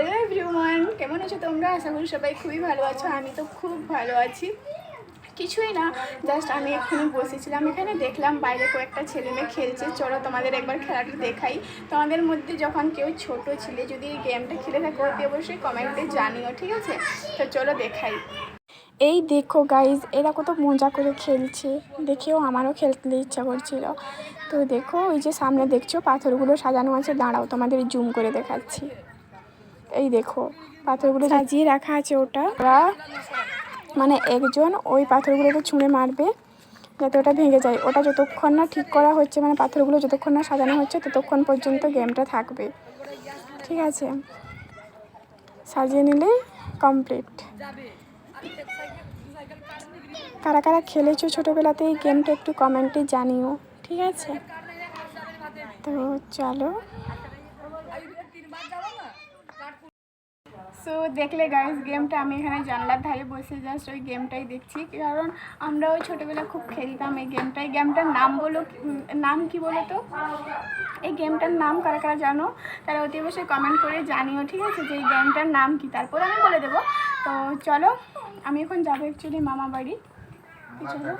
Hello everyone, কেমন আছো তোমরা? আশা করি সবাই খুবই ভালো আছো, আমি তো খুব ভালো আছি। কিছুই না, জাস্ট আমি এক্ষুনি বসেছিলাম। এখানে দেখলাম বাইরে কয়েকটা ছেলে মেয়ে খেলছে। চলো তোমাদের একবার খেলাটা দেখাই। তোমাদের মধ্যে যখন কেউ ছোট ছিলে যদি এই গেমটা খেলে থাকো অবশ্যই কমেন্টে জানিও, ঠিক আছে? তো চলো দেখাই। এই দেখো গাইজ এরা কত মজা করে খেলছে। দেখেও আমারও খেলতে ইচ্ছা করছিল। তো দেখো, ওই যে সামনে দেখছ, পাথরগুলো সাজানো আছে। দাঁড়াও, তোমাদের জুম করে দেখাচ্ছি। এই দেখো পাথরগুলো সাজিয়ে রাখা আছে ওটা। ওরা মানে একজন ওই পাথরগুলোকে ছুঁড়ে মারবে যাতে ওটা ভেঙে যায়। ওটা যতক্ষণ না ঠিক করা হচ্ছে মানে পাথরগুলো যতক্ষণ না সাজানো হচ্ছে ততক্ষণ পর্যন্ত গেমটা থাকবে। ঠিক আছে? সাজিয়ে নিলেই কমপ্লিট কারা কারা খেলেছো ছোটোবেলাতে এই গেমটা একটু কমেন্টে জানিও। ঠিক আছে? তো চলো। সো দেখলে গাইস গেমটা আমি এখানে জানলার ধারে বসে জাস্ট ওই গেমটাই দেখছি। কারণ আমরা ওই ছোটোবেলা খুব খেলতাম এই গেমটা এই গেমটার নাম বলো নাম কি বলো তো? এই গেমটার নাম কারা কারা জানো? তারা অতি অবশ্যই কমেন্ট করে জানিও, ঠিক আছে? যে এই গেমটার নাম কি? তারপর আমি বলে দেবো। তো চলো, আমি এখন যাব অ্যাকচুয়ালি মামা বাড়ি। চলো?